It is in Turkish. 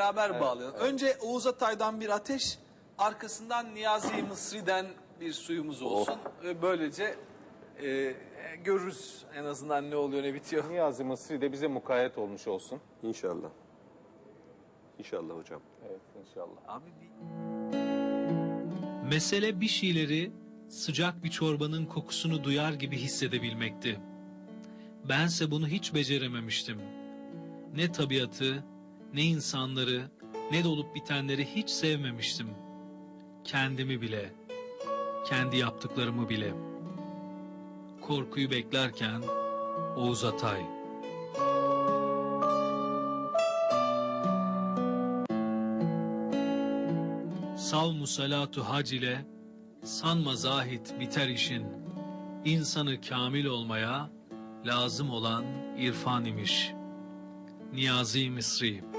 beraber bağlayalım. Önce Oğuz Atay'dan bir ateş, arkasından Niyazi Mısri'den bir suyumuz olsun. Ve böylece e, görürüz en azından ne oluyor ne bitiyor. Niyazi Mısri de bize mukayyet olmuş olsun. İnşallah. İnşallah hocam. Evet inşallah. Abi bir... Mesele bir şeyleri sıcak bir çorbanın kokusunu duyar gibi hissedebilmekti. Bense bunu hiç becerememiştim. Ne tabiatı, ne insanları, ne de olup bitenleri hiç sevmemiştim. Kendimi bile, kendi yaptıklarımı bile. Korkuyu beklerken Oğuz Atay. Savmu salatu hac ile sanma zahit biter işin. İnsanı kamil olmaya lazım olan irfan imiş. Niyazi Misri